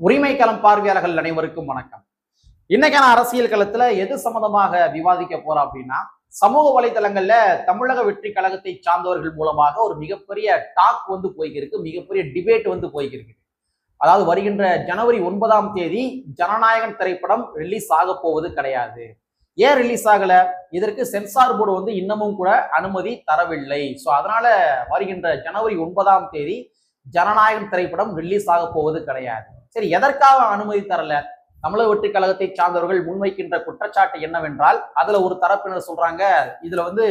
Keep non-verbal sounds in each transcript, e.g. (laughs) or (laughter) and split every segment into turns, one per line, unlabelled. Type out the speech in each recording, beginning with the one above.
உரிமை களம் பார்வையாளர்கள் அனைவருக்கும் வணக்கம். இன்னைக்கான அரசியல் களத்துல எது சம்பந்தமாக விவாதிக்க போறோம் அப்படின்னா சமூக வலைதளங்கள்ல தமிழக வெற்றி கழகத்தை சார்ந்தவர்கள் மூலமாக ஒரு மிகப்பெரிய டாக் வந்து போய்க்கிருக்கு மிகப்பெரிய டிபேட் வந்து போய்க்கிருக்கு. அதாவது வருகின்ற ஜனவரி ஒன்பதாம் தேதி ஜனநாயகன் திரைப்படம் ரிலீஸ் ஆக போவது கிடையாது. ஏன் ரிலீஸ் ஆகல? இதற்கு சென்சார் போர்டு வந்து இன்னமும் கூட அனுமதி தரவில்லை. ஸோ அதனால வருகின்ற ஜனவரி ஒன்பதாம் தேதி ஜனநாயகன் திரைப்படம் ரிலீஸ் ஆக போவது கிடையாது. சரி எதற்காக அனுமதி தரல? தமிழக வெற்றி கழகத்தை சார்ந்தவர்கள் முன்வைக்கின்ற குற்றச்சாட்டு என்னவென்றால் அதுல ஒரு தரப்பினர் சொல்றாங்க இதுல வந்து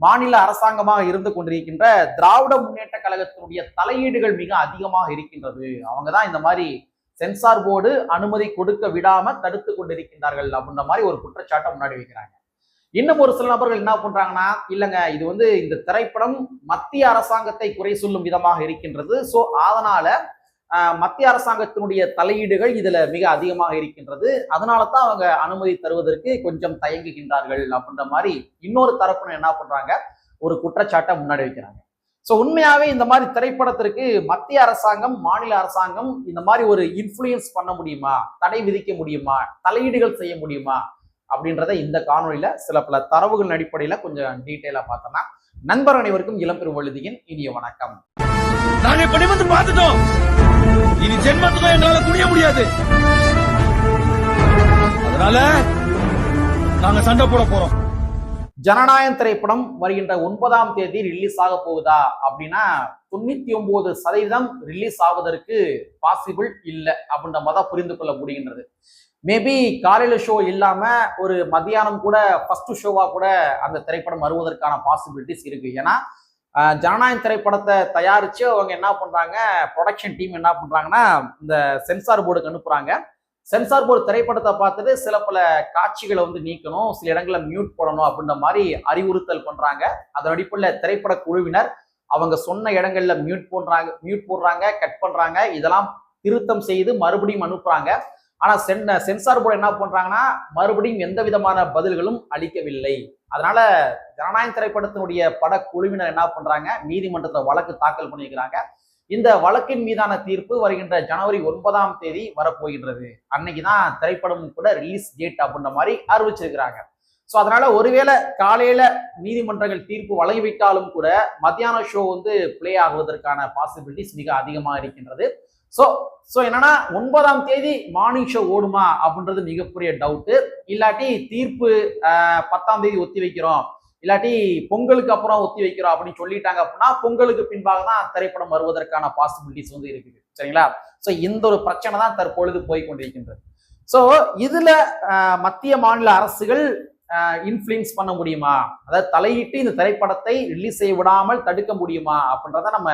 மாநில அரசாங்கமாக இருந்து கொண்டிருக்கின்ற திராவிட முன்னேற்ற கழகத்தினுடைய தலையீடுகள் மிக அதிகமாக இருக்கின்றது. அவங்க தான் இந்த மாதிரி சென்சார் போர்டு அனுமதி கொடுக்க விடாம தடுத்து கொண்டிருக்கின்றார்கள் அப்படின்ற மாதிரி ஒரு குற்றச்சாட்டை முன்னாடி வைக்கிறாங்க. இன்னும் ஒரு சில நபர்கள் என்ன பண்றாங்கன்னா இல்லைங்க இது வந்து இந்த திரைப்படம் மத்திய அரசாங்கத்தை குறை சொல்லும் விதமாக இருக்கின்றது. ஸோ அதனால மத்திய அரசாங்கத்தினுடைய தலையீடுகள் இதுல மிக அதிகமாக இருக்கின்றது. அதனால தான் அவங்க அனுமதி தருவதற்கு கொஞ்சம் தயங்குகின்றார்கள் அப்படின்ற மாதிரி இன்னொரு தரப்புன்னு என்ன பண்றாங்க? ஒரு குற்றச்சாட்டை முன்னாடி வைக்கிறாங்க. ஸோ உண்மையாவே இந்த மாதிரி திரைப்படத்திற்கு மத்திய அரசாங்கம் மாநில அரசாங்கம் இந்த மாதிரி ஒரு இன்ஃப்ளூயன்ஸ் பண்ண முடியுமா? தடை விதிக்க முடியுமா? தலையீடுகள் செய்ய முடியுமா? அப்படின்றத இந்த காணொலியில சில பல தரவுகள் அடிப்படையில கொஞ்சம் டீட்டெயிலா பார்த்தோம்னா நண்பர் அனைவருக்கும் இளம்பெரும் எழுதியின் இனிய வணக்கம்.
நாங்க இப்படி வந்து பார்த்துட்டோம். இனி ஜென்மத்துக்கும் எங்களால துணிய முடியாது. அதனால நாங்க சண்டை போட போறோம்.
ஜனநாயகம் திரைப்படம் வருகின்ற ஒன்பதாம் தேதி ரிலீஸ் ஆக போகுதா அப்படின்னா தொண்ணூத்தி ஒன்பது சதவீதம் ரிலீஸ் ஆவதற்கு பாசிபிள் இல்லை அப்படின்ற மாதிரி புரிந்து கொள்ள முடிகின்றது. மேபி காலையில ஷோ இல்லாம ஒரு மத்தியானம் கூட ஃபர்ஸ்ட் ஷோவா கூட அந்த திரைப்படம் வருவதற்கான பாசிபிலிட்டிஸ் இருக்கு. ஏன்னா ஜனநாயகம் திரைப்படத்தை தயாரித்து அவங்க என்ன பண்ணுறாங்க ப்ரொடக்ஷன் டீம் என்ன பண்ணுறாங்கன்னா இந்த சென்சார் போர்டுக்கு அனுப்புகிறாங்க சென்சார் போர்டு திரைப்படத்தை பார்த்துட்டு சில பல காட்சிகளை வந்து நீக்கணும் சில இடங்களை மியூட் போடணும் அப்படின்ற மாதிரி அறிவுறுத்தல் பண்ணுறாங்க அதன் அடிப்படையில் திரைப்பட குழுவினர் அவங்க சொன்ன இடங்களில் மியூட் போடுறாங்க மியூட் போடுறாங்க கட் பண்ணுறாங்க இதெல்லாம் திருத்தம் செய்து மறுபடியும் அனுப்புகிறாங்க ஆனா சென் சென்சார் போர்டு என்ன பண்றாங்கன்னா மறுபடியும் எந்த விதமான பதில்களும் அளிக்கவில்லை. அதனால ஜனநாயக திரைப்படத்தினுடைய படக்குழுவினர் என்ன பண்றாங்க நீதிமன்றத்தில் வழக்கு தாக்கல் பண்ணியிருக்கிறாங்க இந்த வழக்கின் மீதான தீர்ப்பு வருகின்ற ஜனவரி ஒன்பதாம் தேதி வரப்போகின்றது. அன்னைக்கு தான் திரைப்படம் கூட ரிலீஸ் டேட் அப்படின்ற மாதிரி அறிவிச்சிருக்கிறாங்க. ஸோ அதனால ஒருவேளை காலையில நீதிமன்றங்கள் தீர்ப்பு வழங்கிவிட்டாலும் கூட மத்தியான ஷோ வந்து பிளே ஆகுவதற்கான பாசிபிலிட்டிஸ் மிக அதிகமாக இருக்கின்றது. ஸோ ஸோ என்னன்னா ஒன்பதாம் தேதி மார்னிங் ஷோ ஓடுமா அப்படின்றது மிகப்பெரிய டவுட்டு இல்லாட்டி தீர்ப்பு பத்தாம் தேதி ஒத்தி வைக்கிறோம். இல்லாட்டி பொங்கலுக்கு அப்புறம் ஒத்தி வைக்கிறோம் அப்படின்னு சொல்லிட்டாங்க அப்படின்னா பொங்கலுக்கு பின்பாக தான் திரைப்படம் வருவதற்கான பாசிபிலிட்டிஸ் வந்து இருக்குது. சரிங்களா? ஸோ இந்த ஒரு பிரச்சனை தான் தற்பொழுது போய் கொண்டிருக்கின்றது. ஸோ இதுல மத்திய மாநில அரசுகள் இன்ஃப்ளூயன்ஸ் பண்ண முடியுமா? அதாவது தலையிட்டு இந்த திரைப்படத்தை ரிலீஸ் செய்ய விடாமல் தடுக்க முடியுமா? அப்படின்றத நம்ம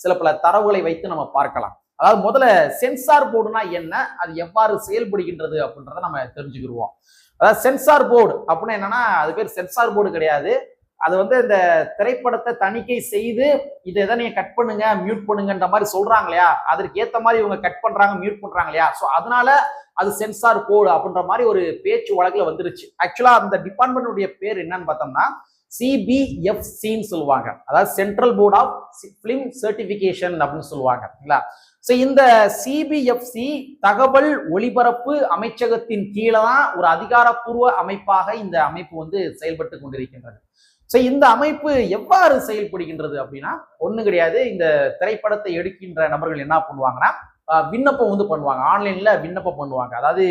சில பல தரவுகளை வைத்து நம்ம பார்க்கலாம். அதாவது முதல்ல சென்சார் போர்டுனா என்ன? அது எவ்வாறு செயல்படுகின்றது அப்படின்றத நம்ம தெரிஞ்சுக்கிடுவோம். அதாவது சென்சார் போர்டு அப்படின்னா என்னன்னா அது பேர் சென்சார் போர்டு கிடையாது. அது வந்து இந்த திரைப்படத்தை தணிக்கை செய்து இதை எதை நீங்க கட் பண்ணுங்க மியூட் பண்ணுங்கன்ற மாதிரி சொல்றாங்க இல்லையா? அதற்கு ஏத்த மாதிரி இவங்க கட் பண்றாங்க மியூட் பண்றாங்க இல்லையா? ஸோ அதனால அது சென்சார் போர்டு அப்படின்ற மாதிரி ஒரு பேச்சு வழக்குல வந்துருச்சு. ஆக்சுவலா அந்த டிபார்ட்மெண்ட்டுடைய பேர் என்னன்னு பார்த்தோம்னா சிபிஎஃப்சின்னு சொல்லுவாங்க. அதாவது central board of film certification அப்படின்னு சொல்லுவாங்க. இல்லைங்களா? ஸோ இந்த சிபிஎஃப்சி தகவல் ஒளிபரப்பு அமைச்சகத்தின் கீழே தான் ஒரு அதிகாரப்பூர்வ அமைப்பாக இந்த அமைப்பு வந்து செயல்பட்டு கொண்டிருக்கின்றது. ஸோ இந்த அமைப்பு எவ்வாறு செயல்படுகின்றது அப்படின்னா ஒன்றும் கிடையாது. இந்த திரைப்படத்தை எடுக்கின்ற நபர்கள் என்ன பண்ணுவாங்கன்னா விண்ணப்பம் வந்து பண்ணுவாங்க. ஆன்லைன்ல விண்ணப்பம் பண்ணுவாங்க. அதாவது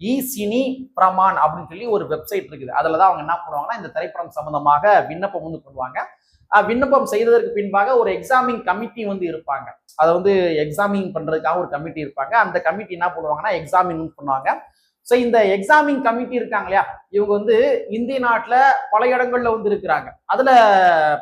இ சினி பிரமான் அப்படின்னு சொல்லி ஒரு வெப்சைட் இருக்குது. அதில் தான் அவங்க என்ன பண்ணுவாங்கன்னா இந்த திரைப்படம் சம்பந்தமாக விண்ணப்பம் வந்து பண்ணுவாங்க. விண்ணப்பம் செய்ததற்கு பின்பாக ஒரு எக்ஸாமிங் கமிட்டி வந்து இருப்பாங்க. அதை வந்து எக்ஸாமிங் பண்ணுறதுக்காக ஒரு கமிட்டி இருப்பாங்க. அந்த கமிட்டி என்ன பண்ணுவாங்கன்னா எக்ஸாமின் பண்ணுவாங்க. ஸோ இந்த எக்ஸாமிங் கமிட்டி இருக்காங்க இல்லையா? இவங்க வந்து இந்திய நாட்டில் பல இடங்கள்ல வந்து இருக்கிறாங்க. அதில்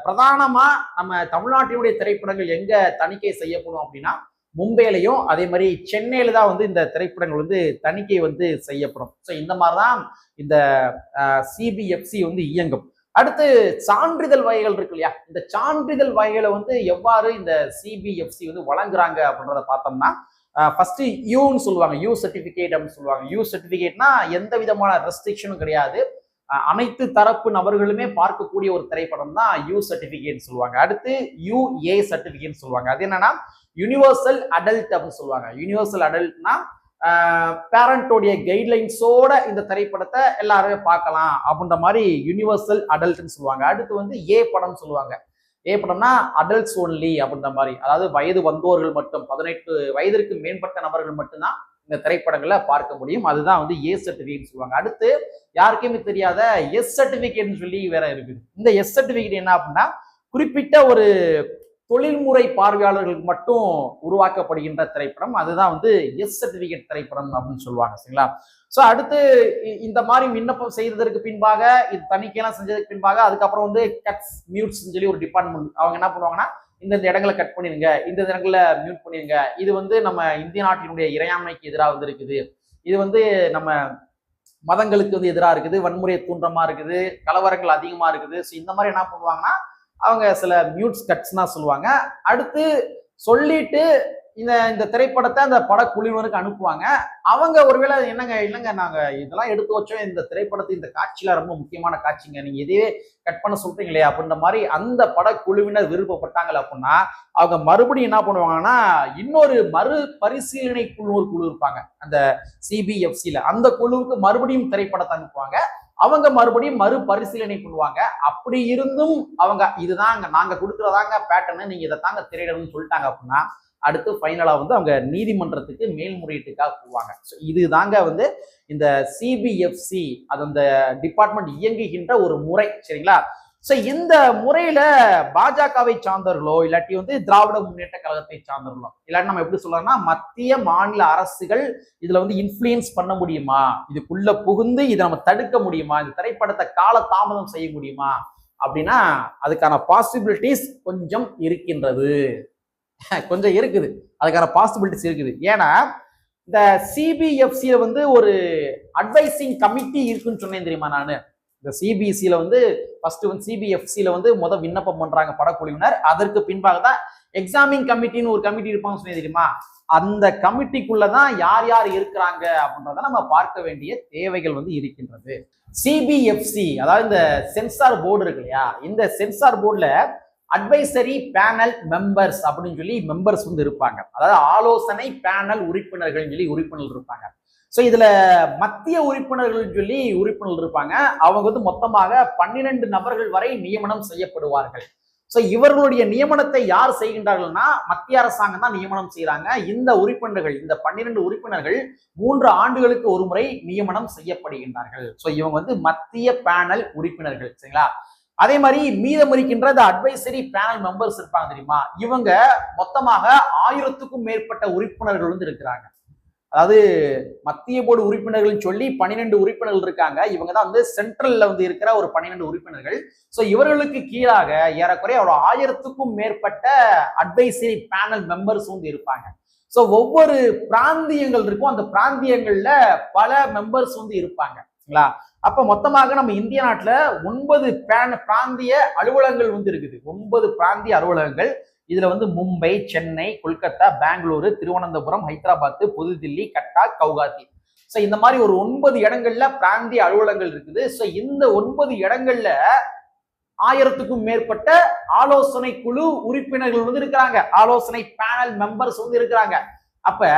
பிரதானமாக நம்ம தமிழ்நாட்டினுடைய திரைப்படங்கள் எங்கே தணிக்கை செய்யப்படும் அப்படின்னா மும்பையிலையும் அதே மாதிரி சென்னையில தான் வந்து இந்த திரைப்படங்கள் வந்து தணிக்கை வந்து செய்யப்படும். ஸோ இந்த மாதிரி தான் இந்த சிபிஎஃப்சி வந்து இயங்கும். அடுத்து சான்றிதழ் வகைகள் இருக்கு இல்லையா? இந்த சான்றிதழ் வகைகளை வந்து எவ்வாறு இந்த சிபிஎஃப்சி வந்து வழங்குறாங்க அப்படின்றத பார்த்தோம்னா ஃபர்ஸ்ட் யூன்னு சொல்லுவாங்க. யூ சர்டிஃபிகேட் அப்படின்னு சொல்லுவாங்க. யூ சர்டிஃபிகேட்னா எந்த விதமான ரெஸ்ட்ரிக்ஷனும் கிடையாது. அனைத்து தரப்பு நபர்களுமே பார்க்கக்கூடிய ஒரு திரைப்படம் தான் யூ சர்டிபிகேட் சொல்லுவாங்க. அடுத்து யூஏ சர்டிபிகேட் சொல்லுவாங்க. அது என்னன்னா யுனிவர்சல் அடல்ட் அப்படின்னு சொல்லுவாங்க. யுனிவர்சல் அடல்ட்னா பேரண்டோடைய கைட்லைன்ஸோட இந்த திரைப்படத்தை எல்லாருமே பார்க்கலாம் அப்படின்ற மாதிரி யுனிவர்சல் அடல்ட்னு சொல்லுவாங்க. அடுத்து வந்து ஏ படம் சொல்லுவாங்க. ஏ படம்னா அடல்ட்ஸ் ஒன்லி அப்படின்ற மாதிரி. அதாவது வயது வந்தோர்கள் மட்டும் பதினெட்டு வயதிற்கு மேம்பட்ட நபர்கள் மட்டும்தான் இந்த திரைப்படங்களை பார்க்க முடியும். அதுதான் வந்து ஏ சர்டிஃபிகேட் சொல்லுவாங்க. அடுத்து யாருக்குமே தெரியாத எஸ் சர்டிஃபிகேட்னு சொல்லி வேற இருக்குது. இந்த எஸ் சர்டிஃபிகேட் என்ன அப்படின்னா குறிப்பிட்ட ஒரு தொழில்முறை பார்வையாளர்களுக்கு மட்டும் உருவாக்கப்படுகின்ற திரைப்படம். அதுதான் வந்து எஸ் சர்டிபிகேட் திரைப்படம் அப்படின்னு சொல்லுவாங்க சரிங்களா? ஸோ அடுத்து இந்த மாதிரி விண்ணப்பம் செய்ததற்கு பின்பாக இது தணிக்கையெல்லாம் செஞ்சதுக்கு பின்பாக அதுக்கப்புறம் வந்து கட்ஸ் மியூட்ஸ்ன்னு சொல்லி ஒரு டிபார்ட்மெண்ட் அவங்க என்ன பண்ணுவாங்கன்னா இந்த இந்த இடங்களை கட் பண்ணிடுங்க இந்த இடங்களில் இடங்களை மியூட் பண்ணிடுங்க. இது வந்து நம்ம இந்திய நாட்டினுடைய இறையாண்மைக்கு எதிராக வந்து இருக்குது. இது வந்து நம்ம மதங்களுக்கு வந்து எதிராக இருக்குது வன்முறையை தூண்டமாக இருக்குது கலவரங்கள் அதிகமாக இருக்குது. ஸோ இந்த மாதிரி என்ன பண்ணுவாங்கன்னா அவங்க சில மியூட்ஸ் கட்ஸ்னா சொல்லுவாங்க. அடுத்து சொல்லிட்டு இந்த இந்த திரைப்படத்தை அந்த படக்குழுவினருக்கு அனுப்புவாங்க. அவங்க ஒருவேளை என்னங்க இல்லைங்க நாங்கள் இதெல்லாம் எடுத்து வச்சோம். இந்த திரைப்படத்தை இந்த காட்சியில் ரொம்ப முக்கியமான காட்சிங்க. நீங்கள் இதே கட் பண்ண சொல்றீங்களே அப்படின்ற மாதிரி அந்த படக்குழுவினர் விருப்பப்பட்டாங்க அப்படின்னா அவங்க மறுபடியும் என்ன பண்ணுவாங்கன்னா இன்னொரு மறு பரிசீலனை குழு ஒரு குழு இருப்பாங்க. அந்த சிபிஎஃப்சியில் அந்த குழுவுக்கு மறுபடியும் திரைப்படத்தை அனுப்புவாங்க. அவங்க மறுபடியும் மறுபரிசீலனை பண்ணுவாங்க. அப்படி இருந்தும் அவங்க இதுதாங்க நாங்க கொடுக்குறதாங்க பேட்டர்னு நீங்க இதை தாங்க திரையிடணும்னு சொல்லிட்டாங்க அப்படின்னா அடுத்து ஃபைனலாக வந்து அவங்க நீதிமன்றத்துக்கு மேல்முறையீட்டுக்காக போவாங்க. ஸோ இதுதாங்க வந்து இந்த சிபிஎஃப்சி அது அந்த டிபார்ட்மெண்ட் இயங்குகின்ற ஒரு முறை சரிங்களா? ஸோ இந்த முறையில பாஜகவை சார்ந்தவர்களோ இல்லாட்டி வந்து திராவிட முன்னேற்ற கழகத்தை சார்ந்தவர்களோ இல்லாட்டி நம்ம எப்படி சொல்லலாம்னா மத்திய மாநில அரசுகள் இதுல வந்து இன்ஃப்ளூயன்ஸ் பண்ண முடியுமா? இதுக்குள்ள புகுந்து இதை நம்ம தடுக்க முடியுமா? இந்த திரைப்படத்தை கால தாமதம் செய்ய முடியுமா? அப்படின்னா அதுக்கான பாசிபிலிட்டிஸ் கொஞ்சம் இருக்கின்றது. (laughs) கொஞ்சம் இருக்குது. அதுக்கான பாசிபிலிட்டிஸ் இருக்குது. ஏன்னா இந்த சிபிஎஃப்சியில் வந்து ஒரு அட்வைசிங் கமிட்டி இருக்குன்னு சொன்னேன் தெரியுமா நான்? இந்த சிபிஎஸ்சியில் வந்து ஃபர்ஸ்ட் வந்து சிபிஎஃப்சியில் வந்து முதல் விண்ணப்பம் பண்ணுறாங்க படக்குழுவினர். அதற்கு பின்பாக தான் எக்ஸாமிங் கமிட்டின்னு ஒரு கமிட்டி இருப்பாங்க சொன்னேன் தெரியுமா? அந்த கமிட்டிக்குள்ள தான் யார் யார் இருக்கிறாங்க அப்படின்றத நம்ம பார்க்க வேண்டிய தேவைகள் வந்து இருக்கின்றது. சிபிஎஃப்சி அதாவது இந்த சென்சார் போர்டு இருக்கு இல்லையா? இந்த சென்சார் போர்டில் அட்வைசரி பேனல் மெம்பர்ஸ் அப்படின்னு சொல்லி மெம்பர்ஸ் வந்து இருப்பாங்க. அதாவது ஆலோசனை பேனல் உறுப்பினர்கள் சொல்லி உறுப்பினர்கள் இருப்பாங்க. ஸோ இதுல மத்திய உறுப்பினர்கள் சொல்லி உறுப்பினர்கள் இருப்பாங்க. அவங்க வந்து மொத்தமாக பன்னிரண்டு நபர்கள் வரை நியமனம் செய்யப்படுவார்கள். ஸோ இவர்களுடைய நியமனத்தை யார் செய்கின்றார்கள்னா மத்திய அரசாங்கம் தான் நியமனம் செய்கிறாங்க இந்த உறுப்பினர்கள் இந்த பன்னிரண்டு உறுப்பினர்கள் மூன்று ஆண்டுகளுக்கு ஒரு முறை நியமனம் செய்யப்படுகின்றார்கள். ஸோ இவங்க வந்து மத்திய பேனல் உறுப்பினர்கள் சரிங்களா? அதே மாதிரி மீதம் இருக்கின்ற இந்த அட்வைசரி பேனல் மெம்பர்ஸ் இருப்பாங்க தெரியுமா? இவங்க மொத்தமாக ஆயிரத்துக்கும் மேற்பட்ட உறுப்பினர்கள் வந்து இருக்கிறாங்க. அதாவது மத்திய போர்டு உறுப்பினர்கள் சொல்லி பன்னிரெண்டு உறுப்பினர்கள் இருக்காங்க. இவங்க தான் வந்து சென்ட்ரல்ல வந்து இருக்கிற ஒரு பன்னிரெண்டு உறுப்பினர்கள். ஸோ இவர்களுக்கு கீழாக ஏறக்குறைய ஒரு ஆயிரத்துக்கும் மேற்பட்ட அட்வைசரி பேனல் மெம்பர்ஸ் வந்து இருப்பாங்க. ஸோ ஒவ்வொரு பிராந்தியங்கள் இருக்கும். அந்த பிராந்தியங்கள்ல பல மெம்பர்ஸ் வந்து இருப்பாங்க. சரிங்களா? அப்ப மொத்தமாக நம்ம இந்திய நாட்டில் ஒன்பது பிராந்திய அலுவலகங்கள் வந்து இருக்குது. ஒன்பது பிராந்திய அலுவலகங்கள். இதுல வந்து மும்பை சென்னை கொல்கத்தா பெங்களூரு திருவனந்தபுரம் ஹைதராபாத் புதுதில்லி கட்டாக் கவுகாத்தி. ஸோ இந்த மாதிரி ஒரு ஒன்பது இடங்கள்ல பிராந்திய அலுவலகங்கள் இருக்குது. ஸோ இந்த ஒன்பது இடங்கள்ல ஆயிரத்துக்கும் மேற்பட்ட ஆலோசனை குழு உறுப்பினர்கள் வந்து இருக்கிறாங்க. ஆலோசனை பேனல் மெம்பர்ஸ் வந்து இருக்கிறாங்க. அப்ப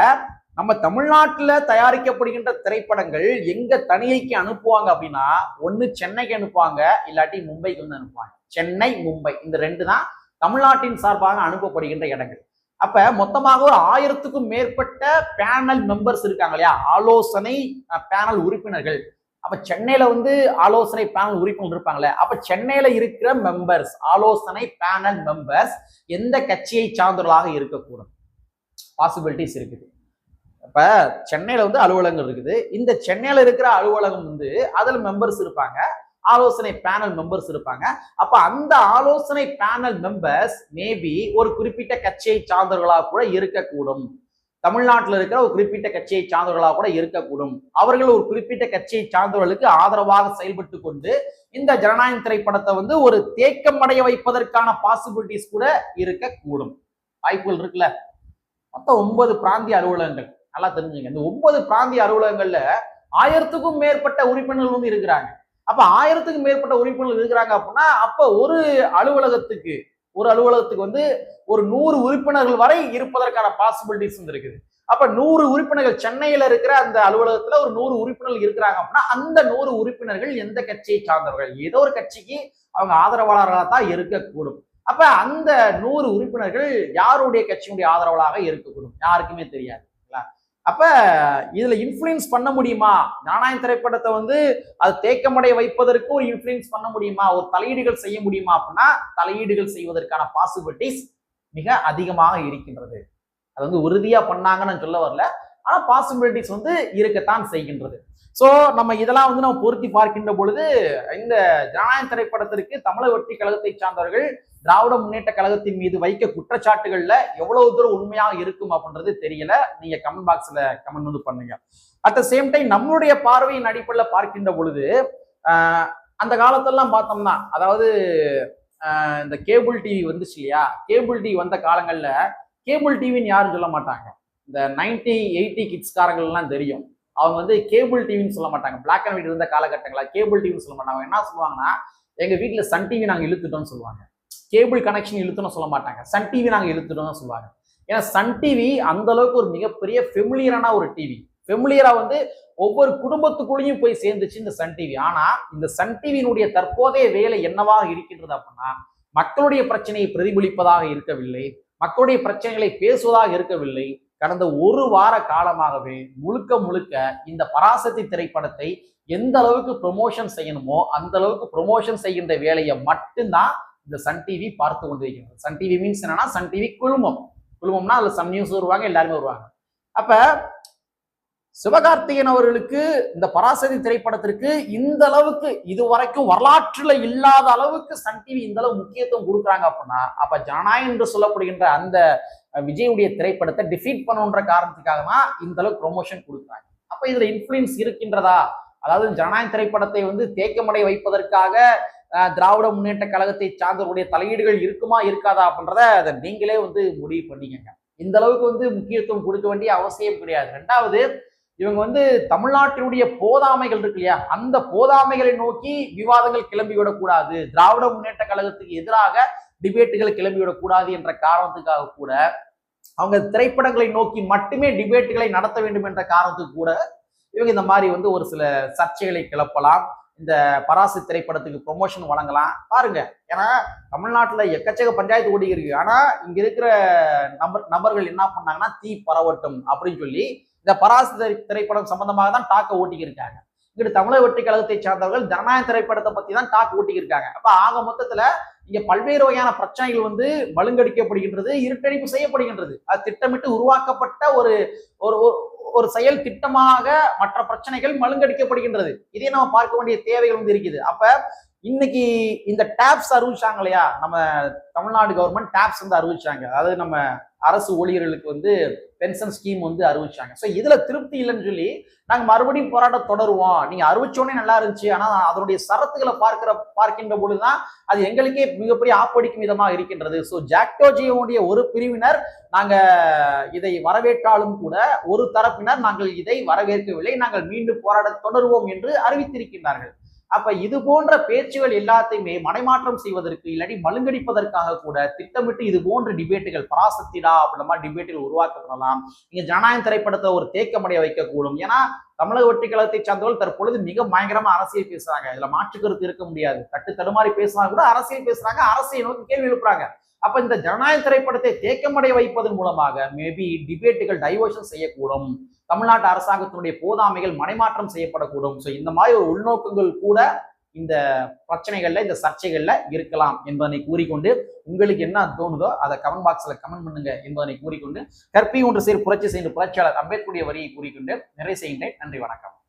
நம்ம தமிழ்நாட்டில் தயாரிக்கப்படுகின்ற திரைப்படங்கள் எங்க தனியைக்கு அனுப்புவாங்க அப்படின்னா ஒன்று சென்னைக்கு அனுப்புவாங்க இல்லாட்டி மும்பைக்கு வந்து அனுப்புவாங்க. சென்னை மும்பை இந்த ரெண்டு தான் தமிழ்நாட்டின் சார்பாக அனுப்பப்படுகின்ற இடங்கள். அப்ப மொத்தமாக ஒரு ஆயிரத்துக்கும் மேற்பட்ட பேனல் மெம்பர்ஸ் இருக்காங்க இல்லையா? ஆலோசனை பேனல் உறுப்பினர்கள். அப்ப சென்னையில வந்து ஆலோசனை பேனல் உறுப்பினர் இருப்பாங்களே அப்ப சென்னையில இருக்கிற மெம்பர்ஸ் ஆலோசனை பேனல் மெம்பர்ஸ் எந்த கட்சியை சார்ந்தவர்களாக இருக்கக்கூடும்? பாசிபிலிட்டிஸ் இருக்குது. இப்ப சென்னையில வந்து அலுவலகங்கள் இருக்குது. இந்த சென்னையில இருக்கிற அலுவலகம் வந்து அதில் மெம்பர்ஸ் இருப்பாங்க. ஆலோசனை பேனல் மெம்பர்ஸ் இருப்பாங்க. அப்ப அந்த ஆலோசனை பேனல் மெம்பர்ஸ் மேபி ஒரு குறிப்பிட்ட கட்சியை சார்ந்தவர்களாக கூட இருக்கக்கூடும். தமிழ்நாட்டில் இருக்கிற ஒரு குறிப்பிட்ட கட்சியை சார்ந்தவர்களாக கூட இருக்கக்கூடும். அவர்கள் ஒரு குறிப்பிட்ட கட்சியை சார்ந்தவர்களுக்கு ஆதரவாக செயல்பட்டு கொண்டு இந்த ஜனநாயக திரைப்படத்தை வந்து ஒரு தேக்கம் அடைய வைப்பதற்கான பாசிபிலிட்டிஸ் கூட இருக்கக்கூடும். வாய்ப்புகள் இருக்குல்ல? மொத்தம் ஒன்பது பிராந்திய அலுவலகங்கள். நல்லா தெரிஞ்சுங்க. இந்த ஒன்பது பிராந்திய அலுவலகங்கள்ல ஆயிரத்துக்கும் மேற்பட்ட உறுப்பினர்கள் வந்து இருக்கிறாங்க. அப்ப ஆயிரத்துக்கும் மேற்பட்ட உறுப்பினர்கள் இருக்கிறாங்க அப்படின்னா அப்ப ஒரு அலுவலகத்துக்கு ஒரு அலுவலகத்துக்கு வந்து ஒரு நூறு உறுப்பினர்கள் வரை இருப்பதற்கான பாசிபிலிட்டிஸ் இருக்குது. அப்ப நூறு உறுப்பினர்கள் சென்னையில இருக்கிற அந்த அலுவலகத்துல ஒரு நூறு உறுப்பினர்கள் இருக்கிறாங்க அப்படின்னா அந்த நூறு உறுப்பினர்கள் எந்த கட்சியை சார்ந்தவர்கள்? ஏதோ ஒரு கட்சிக்கு அவங்க ஆதரவாளர்களாக தான் இருக்கக்கூடும். அப்ப அந்த நூறு உறுப்பினர்கள் யாருடைய கட்சியினுடைய ஆதரவாளாக இருக்கக்கூடும்? யாருக்குமே தெரியாது. அப்ப இதுல இன்ஃபுளுன்ஸ் பண்ண முடியுமா? ஜனநாயக திரைப்படத்தை வந்து அது தேக்கமடைய வைப்பதற்கு ஒரு இன்ஃபுளுன்ஸ் பண்ண முடியுமா? ஒரு தலையீடுகள் செய்ய முடியுமா அப்படின்னா தலையீடுகள் செய்வதற்கான பாசிபிலிட்டிஸ் மிக அதிகமாக இருக்கின்றது. அது வந்து உறுதியா பண்ணாங்கன்னு நான் சொல்ல வரல. ஆனா பாசிபிலிட்டிஸ் வந்து இருக்கத்தான் செய்கின்றது. ஸோ நம்ம இதெல்லாம் வந்து நம்ம பொருத்தி பார்க்கின்ற பொழுது இந்த ஜனநாயக திரைப்படத்திற்கு தமிழக வெற்றி கழகத்தை சார்ந்தவர்கள் திராவிட முன்னேற்ற கழகத்தின் மீது வைக்க குற்றச்சாட்டுகள்ல எவ்வளவு தூரம் உண்மையாக இருக்கும் அப்படின்றது தெரியல. நீங்க கமெண்ட் பாக்ஸ்ல கமெண்ட் வந்து பண்ணுங்க. அட் த சேம் டைம் நம்மளுடைய பார்வையின் அடிப்படையில் பார்க்கின்ற பொழுது அந்த காலத்தெல்லாம் பார்த்தோம்னா அதாவது இந்த கேபிள் டிவி வந்துச்சு இல்லையா? கேபிள் டிவி வந்த காலங்கள்ல கேபிள் டிவின்னு யாரும் சொல்ல மாட்டாங்க. இந்த நைன்டி எயிட்டி கிட்ஸ்காரங்கள்லாம் தெரியும். அவங்க வந்து கேபிள் டிவின்னு சொல்ல மாட்டாங்க. பிளாக் அண்ட் ஒயிட் இருந்த காலகட்டங்களா கேபிள் டிவின்னு சொல்ல மாட்டாங்க. என்ன சொல்லுவாங்கன்னா எங்க வீட்டில் சன் டிவி நாங்கள் இழுத்துட்டோம்னு சொல்லுவாங்க. கேபிள் கனெக்ஷன் இழுத்துன்னு சொல்ல மாட்டாங்க. சன் டிவி நாங்கள் இழுத்துட்டோம்னு சொல்லுவாங்க. ஏன்னா சன் டிவி அந்த அளவுக்கு ஒரு மிகப்பெரிய ஃபெமிலியரான ஒரு டிவி ஃபெமிலியரா வந்து ஒவ்வொரு குடும்பத்துக்குள்ளேயும் போய் சேர்ந்துச்சு இந்த சன் டிவி ஆனா இந்த சன் டிவியினுடைய தற்போதைய வேலை என்னவாக இருக்கின்றது அப்படின்னா மக்களுடைய பிரச்சனையை பிரதிபலிப்பதாக இருக்கவில்லை மக்களுடைய பிரச்சனைகளை பேசுவதாக இருக்கவில்லை. கடந்த ஒரு வார காலமாகவே முழுக்க முழுக்க இந்த பராசக்தி திரைப்படத்தை எந்த அளவுக்கு ப்ரொமோஷன் செய்யணுமோ அந்த அளவுக்கு ப்ரொமோஷன் செய்கின்ற வேலையை மட்டும்தான் இந்த சன் டிவி பார்த்து கொண்டிருக்கிறது. சன் டிவி மீன்ஸ் என்னன்னா சன் டிவி குழுமம். குழுமம்னா அதுல சன் நியூஸ் வருவாங்க எல்லாருமே வருவாங்க. அப்ப சிவகார்த்திகேயன் அவர்களுக்கு இந்த பராசதி திரைப்படத்திற்கு இந்த அளவுக்கு இது வரைக்கும் வரலாற்றுல இல்லாத அளவுக்கு சன் டிவி இந்த அளவு முக்கியத்துவம் கொடுக்குறாங்க அப்படின்னா அப்ப ஜனநாயகம் என்று சொல்லப்படுகின்ற அந்த விஜயுடைய திரைப்படத்தை டிஃபீட் பண்ணுன்ற காரணத்துக்காக தான் இந்த அளவுக்கு ப்ரொமோஷன் கொடுக்குறாங்க. அப்ப இதுல இன்ஃபுளுன்ஸ் இருக்கின்றதா? அதாவது ஜனநாயக திரைப்படத்தை வந்து தேக்கமடை வைப்பதற்காக திராவிட முன்னேற்ற கழகத்தை சார்ந்தவருடைய தலையீடுகள் இருக்குமா இருக்காதா அப்படின்றத அதை நீங்களே வந்து முடிவு பண்ணிக்கங்க. இந்த அளவுக்கு வந்து முக்கியத்துவம் கொடுக்க வேண்டிய அவசியம் கிடையாது. ரெண்டாவது இவங்க வந்து தமிழ்நாட்டினுடைய போதாமைகள் இருக்கு இல்லையா? அந்த போதாமைகளை நோக்கி விவாதங்கள் கிளம்பி விடக்கூடாது திராவிட முன்னேற்ற கழகத்துக்கு எதிராக டிபேட்டுகள் கிளம்பி விடக்கூடாது என்ற காரணத்துக்காக கூட அவங்க திரைப்படங்களை நோக்கி மட்டுமே டிபேட்டுகளை நடத்த வேண்டும் என்ற காரணத்துக்கு கூட இவங்க இந்த மாதிரி வந்து ஒரு சில சர்ச்சைகளை கிளப்பலாம். இந்த பராசு திரைப்படத்துக்கு ப்ரொமோஷன் வழங்கலாம். பாருங்க. ஏன்னா தமிழ்நாட்டில் எக்கச்சக்க பஞ்சாயத்து ஓடி இருக்கு. ஆனா இங்க இருக்கிற நபர் நபர்கள் என்ன பண்ணாங்கன்னா தீ பரவட்டும் அப்படின்னு சொல்லி இந்த பராசு திரை- திரைப்படம் சம்பந்தமாக தான் டாக்க ஓட்டிக்கி இருக்காங்க. இங்கிட்டு தமிழக வெற்றி கழகத்தை சார்ந்தவர்கள் ஜனநாயக திரைப்படத்தை பத்தி தான் டாக் ஓட்டிக்கி இருக்காங்க. அப்ப ஆக மொத்தத்துல இங்க பல்வேறு வகையான பிரச்சனைகள் வந்து மழுங்கடிக்கப்படுகின்றது இருட்டடிப்பு செய்யப்படுகின்றது. அது திட்டமிட்டு உருவாக்கப்பட்ட ஒரு ஒரு ஒரு- ஒரு செயல் திட்டமாக மற்ற பிரச்சனைகள் மழுங்கடிக்கப்படுகின்றது இதே நம்ம பார்க்க வேண்டிய தேவைகள் வந்து இருக்குது. அப்ப இன்னைக்கு இந்த டேப்ஸ் அறிவிச்சாங்க இல்லையா நம்ம தமிழ்நாடு கவர்மெண்ட் டேப்ஸ் வந்து அறிவிச்சாங்க. அதாவது நம்ம அரசு ஊழியர்களுக்கு வந்து பென்ஷன் ஸ்கீம் வந்து அறிவிச்சாங்க. ஸோ இதுல திருப்தி இல்லைன்னு சொல்லி நாங்க மறுபடியும் போராட்டம் தொடருவோம். நீங்க அறிவிச்சோடனே நல்லா இருந்துச்சு. ஆனா அதனுடைய சரத்துகளை பார்க்கிற பார்க்கின்ற பொழுதுதான் அது எங்களுக்கே மிகப்பெரிய ஆப்படிக்கும் விதமாக இருக்கின்றது. ஸோ ஜாக்டோஜியோடைய ஒரு பிரிவினர் நாங்க இதை வரவேற்றாலும் கூட ஒரு தரப்பினர் நாங்கள் இதை வரவேற்கவில்லை. நாங்கள் மீண்டும் போராட தொடருவோம் என்று அறிவித்திருக்கின்றார்கள். அப்ப இது போன்ற பேச்சுகள் எல்லாத்தையுமே மடைமாற்றம் செய்வதற்கு இல்லாட்டி மழுங்கடிப்பதற்காக கூட திட்டமிட்டு இது போன்ற டிபேட்டுகள் பராசக்திடா அப்படின்ற மாதிரி டிபேட்டுகள் உருவாக்கப்படலாம். நீங்க ஜனநாயக திரைப்படத்தை ஒரு தேக்கமடைய வைக்கக்கூடும். ஏன்னா தமிழக வெற்றி கழகத்தை சார்ந்தவர்கள் தற்பொழுது மிக பயங்கரமா அரசியல் பேசுறாங்க. இதுல மாற்று கருத்து இருக்க முடியாது. தட்டு தடுமாறி பேசுறாங்க கூட அரசியல் பேசுறாங்க அரசியல் நோக்கி கேள்வி எழுப்புறாங்க. அப்ப இந்த ஜனநாயக திரைப்படத்தை தேக்கமடைய வைப்பதன் மூலமாக மேபி டிபேட்டுகள் டைவர்ஷன் செய்யக்கூடும். தமிழ்நாட்டு அரசாங்கத்தினுடைய போதாமைகள் மனைமாற்றம் செய்யப்படக்கூடும். ஸோ இந்த மாதிரி ஒரு உள்நோக்கங்கள் கூட இந்த பிரச்சனைகள்ல இந்த சர்ச்சைகள்ல இருக்கலாம் என்பதனை கூறிக்கொண்டு உங்களுக்கு என்ன தோணுதோ அதை கமெண்ட் பாக்ஸ்ல கமெண்ட் பண்ணுங்க என்பதனை கூறிக்கொண்டு கற்பி ஒன்று சேர் புரட்சி செய்து புரட்சியாளர் அம்பேத்கருடைய வரியை கூறிக்கொண்டு நிறைவு செய்கின்றேன். நன்றி வணக்கம்.